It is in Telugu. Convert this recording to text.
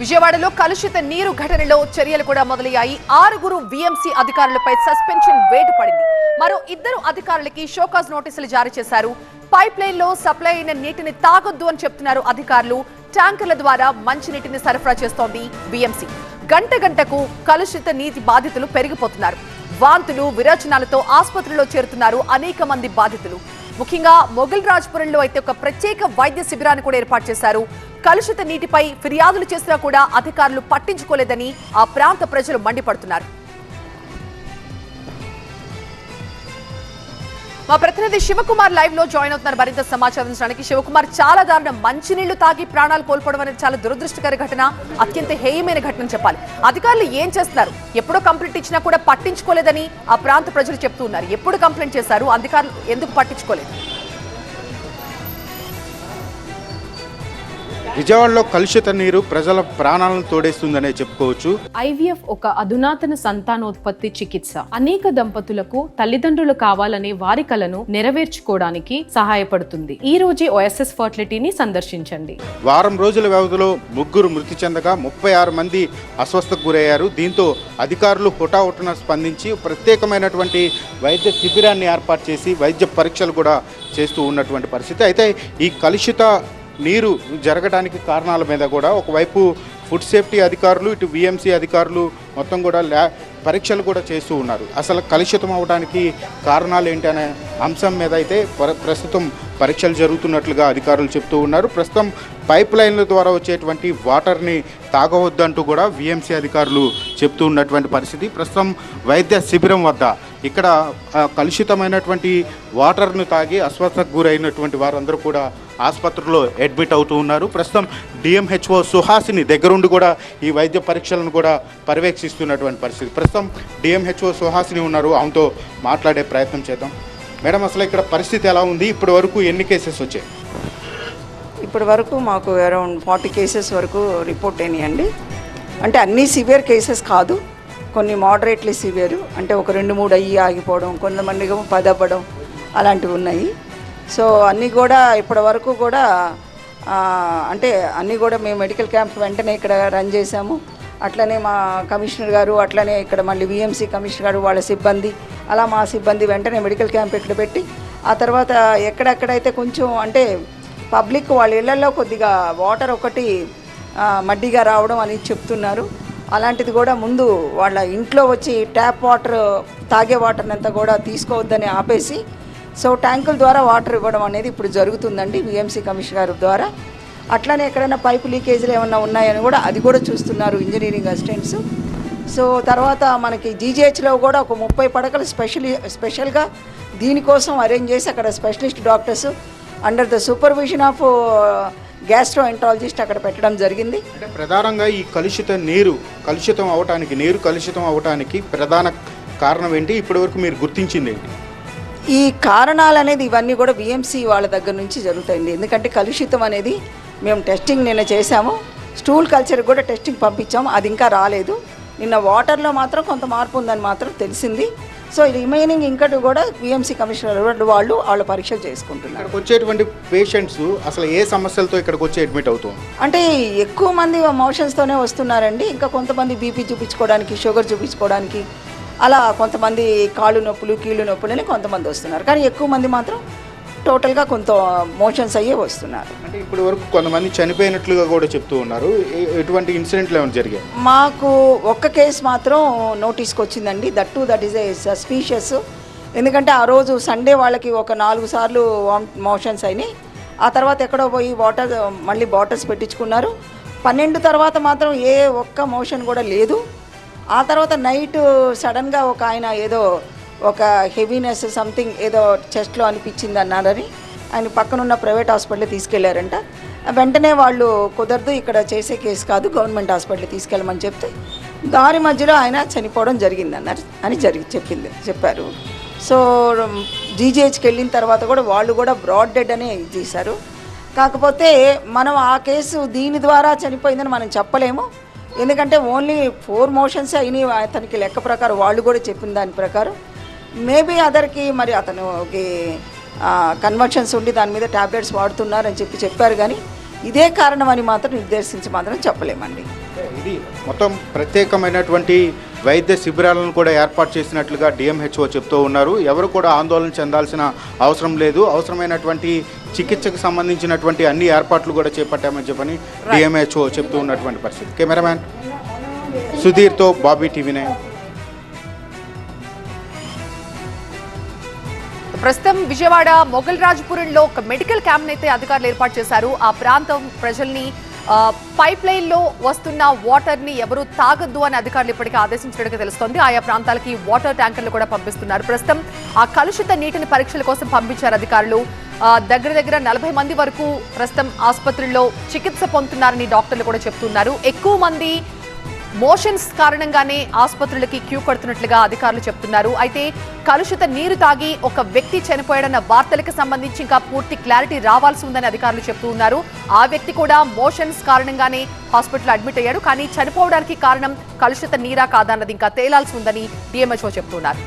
విజయవాడలో కలుషిత నీరు ఘటనలో చర్యలు కూడా మొదలయ్యాయి. ఆరుగురు వీఎంసీ అధికారులపై సస్పెన్షన్ వేటు పడింది. మరో ఇద్దరు అధికారులకి షోకాజ్ నోటీసులు జారీ చేశారు. పైప్ లైన్లో సప్లై అయిన నీటిని తాగొద్దు అని చెప్తున్నారు అధికారులు. ట్యాంకర్ల ద్వారా మంచినీటిని సరఫరా చేస్తోంది వీఎంసీ గంట గంటకు కలుషిత నీటి బాధితులు పెరిగిపోతున్నారు. వాంతులు విరోచనాలతో ఆసుపత్రిలో చేరుతున్నారు అనేక మంది బాధితులు. ముఖ్యంగా మొఘల్ రాజ్పురంలో అయితే ఒక ప్రత్యేక వైద్య శిబిరాన్ని కూడా ఏర్పాటు చేశారు. కలుషిత నీటిపై ఫిర్యాదులు చేసినా కూడా అధికారులు పట్టించుకోలేదని ఆ ప్రాంత ప్రజలు మండిపడుతున్నారు. మా ప్రతినిధి శివకుమార్ లైవ్లో జాయిన్ అవుతున్నారు. మరింత సమాచారం అందించడానికి శివకుమార్ చాలా దారుణం. మంచినీళ్ళు తాగి ప్రాణాలు కోల్పోవడం అనేది చాలా దురదృష్టకర ఘటన అత్యంత హేయమైన ఘటన చెప్పాలి. అధికారులు ఏం చేస్తున్నారు? ఎప్పుడో కంప్లైంట్ ఇచ్చినా కూడా పట్టించుకోలేదని ఆ ప్రాంత ప్రజలు చెప్తూ ఉన్నారు. ఎప్పుడు కంప్లైంట్ చేశారు? అధికారులు ఎందుకు పట్టించుకోలేదు? విజయవాడలో కలుషిత నీరు ప్రజల ప్రాణాలను తోడేస్తుందనే చెప్పుకోవచ్చు. ఐవీఎఫ్ ఒక అధునాతన సంతానోత్పత్తి చికిత్స. అనేక దంపతులకు తల్లిదండ్రులు కావాలనే వారి కలను నెరవేర్చుకోవడానికి సహాయపడుతుంది. ఈ రోజే ఓఎస్ఎస్ ఫర్టిలిటీని సందర్శించండి. వారం రోజుల వ్యవధిలో ముగ్గురు మృతి చెందగా ముప్పై ఆరు మంది అస్వస్థకు గురయ్యారు. దీంతో అధికారులు హుటాహుటిన స్పందించి ప్రత్యేకమైనటువంటి వైద్య శిబిరాన్ని ఏర్పాటు చేసి వైద్య పరీక్షలు కూడా చేస్తూ ఉన్నటువంటి పరిస్థితి. అయితే ఈ కలుషిత నీరు జరగడానికి కారణాల మీద కూడా ఒకవైపు ఫుడ్ సేఫ్టీ అధికారులు ఇటు విఎంసీ అధికారులు మొత్తం కూడా ల్యా పరీక్షలు కూడా చేస్తూ ఉన్నారు. అసలు కలుషితం అవడానికి కారణాలు ఏంటి అనే అంశం మీద అయితే ప్ర- ప్రస్తుతం పరీక్షలు జరుగుతున్నట్లుగా అధికారులు చెప్తూ ఉన్నారు. ప్రస్తుతం పైప్ లైన్ల ద్వారా వచ్చేటువంటి వాటర్ని తాగవద్దంటూ కూడా విఎంసీ అధికారులు చెప్తూ ఉన్నటువంటి పరిస్థితి. ప్రస్తుతం వైద్య శిబిరం వద్ద ఇక్కడ కలుషితమైనటువంటి వాటర్ను తాగి అస్వస్థకు గురైనటువంటి వారందరూ కూడా ఆసుపత్రిలో అడ్మిట్ అవుతూ ఉన్నారు. ప్రస్తుతం డిఎంహెచ్ఓ సుహాసిని దగ్గరుండి కూడా ఈ వైద్య పరీక్షలను కూడా పర్యవేక్షిస్తున్నటువంటి పరిస్థితి. ప్రస్తుతం డిఎంహెచ్ఓ సుహాసిని ఉన్నారు. ఆమెతో మాట్లాడే ప్రయత్నం చేద్దాం. మేడం అసలు ఇక్కడ పరిస్థితి ఎలా ఉంది? ఇప్పటి వరకు ఎన్ని కేసెస్ వచ్చాయి? ఇప్పటి వరకు మాకు అరౌండ్ ఫార్టీ కేసెస్ వరకు రిపోర్ట్ అయినాయండి. అంటే అన్నీ సివియర్ కేసెస్ కాదు. కొన్ని మోడరేట్లీ సివియర్ అంటే ఒక రెండు మూడు అయ్యి ఆగిపోవడం కొంతమంది పది అవ్వడం అలాంటివి ఉన్నాయి. సో అన్నీ కూడా ఇప్పటి వరకు కూడా అంటే అన్నీ కూడా మేము మెడికల్ క్యాంప్ వెంటనే ఇక్కడ రన్ చేశాము. అట్లనే మా కమిషనర్ గారు అట్లనే ఇక్కడ మళ్ళీ విఎంసీ కమిషనర్ గారు వాళ్ళ సిబ్బంది అలా మా సిబ్బంది వెంటనే మెడికల్ క్యాంప్ ఇక్కడ పెట్టి ఆ తర్వాత ఎక్కడెక్కడైతే కొంచెం అంటే పబ్లిక్ వాళ్ళ ఇళ్ళలో కొద్దిగా వాటర్ ఒకటి మడ్డిగా రావడం అని చెప్తున్నారు. అలాంటిది కూడా ముందు వాళ్ళ ఇంట్లో వచ్చి ట్యాప్ వాటర్ తాగే వాటర్ అంతా కూడా తీసుకోవద్దని ఆపేసి సో ట్యాంకుల ద్వారా వాటర్ ఇవ్వడం అనేది ఇప్పుడు జరుగుతుందండి బిఎంసీ కమిషన్ గారి ద్వారా. అట్లనే ఎక్కడైనా పైపు లీకేజీలు ఏమన్నా ఉన్నాయని కూడా అది కూడా చూస్తున్నారు ఇంజనీరింగ్ అసిస్టెంట్స్. సో తర్వాత మనకి జీజీహెచ్లో కూడా ఒక ముప్పై పడకలు స్పెషల్ స్పెషల్గా దీనికోసం అరేంజ్ చేసి అక్కడ specialist doctors under the supervision of gastroenterologist అక్కడ పెట్టడం జరిగింది. అంటే ప్రధానంగా ఈ కలుషిత నీరు కలుషితం అవటానికి నీరు కలుషితం అవటానికి ప్రధాన కారణం ఏంటి? ఇప్పటివరకు మీరు గుర్తించింది ఏంటి? ఈ కారణాలు అనేది ఇవన్నీ కూడా విఎంసీ వాళ్ళ దగ్గర నుంచి జరుగుతాయండి. ఎందుకంటే కలుషితం అనేది మేము టెస్టింగ్ నిన్న చేశాము. స్టూల్ కల్చర్ కూడా టెస్టింగ్ పంపించాము. అది ఇంకా రాలేదు. నిన్న వాటర్లో మాత్రం కొంత మార్పు ఉందని మాత్రం తెలిసింది. సో రిమైనింగ్ ఇంకటి కూడా విఎంసీ కమిషనర్ వాళ్ళు వాళ్ళ పరీక్షలు చేసుకుంటున్నారు. ఇక్కడికి వచ్చేటువంటి పేషెంట్స్ అసలు ఏ సమస్యలతో ఇక్కడికి వచ్చి అడ్మిట్ అవుతుంది? అంటే ఎక్కువ మంది మోషన్స్తోనే వస్తున్నారండి. ఇంకా కొంతమంది బీపీ చూపించుకోవడానికి షుగర్ చూపించుకోవడానికి అలా కొంతమంది కాళ్ళు నొప్పులు కీళ్ళు నొప్పులు అని కొంతమంది వస్తున్నారు. కానీ ఎక్కువ మంది మాత్రం టోటల్గా కొంత మోషన్స్ అయ్యే వస్తున్నారు. అంటే ఇప్పటి వరకు కొంతమంది చనిపోయినట్లుగా కూడా చెప్తూ ఉన్నారు. ఎటువంటి ఇన్సిడెంట్లు ఏమైనా జరిగాయి? మాకు ఒక్క కేసు మాత్రం నోటీస్కి వచ్చిందండి. That to that is a suspicious. ఎందుకంటే ఆ రోజు సండే వాళ్ళకి ఒక నాలుగు సార్లు మోషన్స్ అయినాయి. ఆ తర్వాత ఎక్కడో పోయి వాటర్ మళ్ళీ బాటిల్స్ పెట్టించుకున్నారు. పన్నెండు తర్వాత మాత్రం ఏ ఒక్క మోషన్ కూడా లేదు. ఆ తర్వాత నైట్ సడన్గా ఒక ఆయన ఏదో ఒక హెవీనెస్ సంథింగ్ ఏదో చెస్ట్లో అనిపించింది అన్నారని ఆయన పక్కనున్న ప్రైవేట్ హాస్పిటల్ తీసుకెళ్ళారంట. వెంటనే వాళ్ళు కుదరదు ఇక్కడ చేసే కేసు కాదు గవర్నమెంట్ హాస్పిటల్ తీసుకెళ్ళమని చెప్తే దారి మధ్యలో ఆయన చనిపోవడం జరిగింది అన్నారు అని జరిగి చెప్పింది చెప్పారు. సో జీజీహెచ్కి వెళ్ళిన తర్వాత కూడా వాళ్ళు కూడా బ్రాడ్ డెడ్ అనే ఇది చేశారు. కాకపోతే మనం ఆ కేసు దీని ద్వారా చనిపోయిందని మనం చెప్పలేము. ఎందుకంటే ఓన్లీ ఫోర్ మోషన్స్ అయినాయి అతనికి లెక్క ప్రకారం వాళ్ళు కూడా చెప్పిన దాని ప్రకారం. మేబీ అదర్కి మరి అతనుకి కన్వర్షన్స్ ఉండి దాని మీద ట్యాబ్లెట్స్ వాడుతున్నారని చెప్పి చెప్పారు కానీ ఇదే కారణం అని మాత్రం నిర్దేశించి మాత్రం చెప్పలేమండి. ఇది మొత్తం ప్రత్యేకమైనటువంటి వైద్య శిబిరాలను కూడా ఏర్పాటు చేసినట్లుగా డిఎంహెచ్ఓ చెప్తూ ఉన్నారు. ఎవరు కూడా ఆందోళన చెందాల్సిన అవసరం లేదు. అవసరమైనటువంటి చికిత్సకు సంబంధించినటువంటి అన్ని ఏర్పాట్లు కూడా చేపట్టామని చెప్పని డిఎంహెచ్ఓ చెప్తూ ఉన్నటువంటి పరిస్థితి. కెమెరామ్యాన్ సుధీర్తో బాబీ టీవీ నైన్ ప్రస్తుతం విజయవాడ మొఘల్ రాజ్పురంలో ఒక మెడికల్ క్యాంప్ అయితే అధికారులు ఏర్పాటు చేశారు. ఆ ప్రాంతం ప్రజల్ని పైప్ లైన్లో వస్తున్న వాటర్ని ఎవరు తాగద్దు అని అధికారులు ఇప్పటికే ఆదేశించినట్టుగా తెలుస్తోంది. ఆయా ప్రాంతాలకి వాటర్ ట్యాంకర్లు కూడా పంపిస్తున్నారు. ప్రస్తుతం ఆ కలుషిత నీటిని పరీక్షల కోసం పంపించారు అధికారులు. దగ్గర దగ్గర నలభై మంది వరకు ప్రస్తుతం ఆసుపత్రుల్లో చికిత్స పొందుతున్నారని డాక్టర్లు కూడా చెప్తున్నారు. ఎక్కువ మంది మోషన్స్ కారణంగానే ఆసుపత్రులకి క్యూ కడుతున్నట్లుగా అధికారులు చెప్తున్నారు. అయితే కలుషిత నీరు తాగి ఒక వ్యక్తి చనిపోయాడన్న వార్తలకు సంబంధించి ఇంకా పూర్తి క్లారిటీ రావాల్సి ఉందని అధికారులు చెప్తూ ఉన్నారు. ఆ వ్యక్తి కూడా మోషన్స్ కారణంగానే హాస్పిటల్ అడ్మిట్ అయ్యాడు. కానీ చనిపోవడానికి కారణం కలుషిత నీరా కాదన్నది ఇంకా తేలాల్సి ఉందని డిఎంహెచ్ఓ చెప్తున్నారు.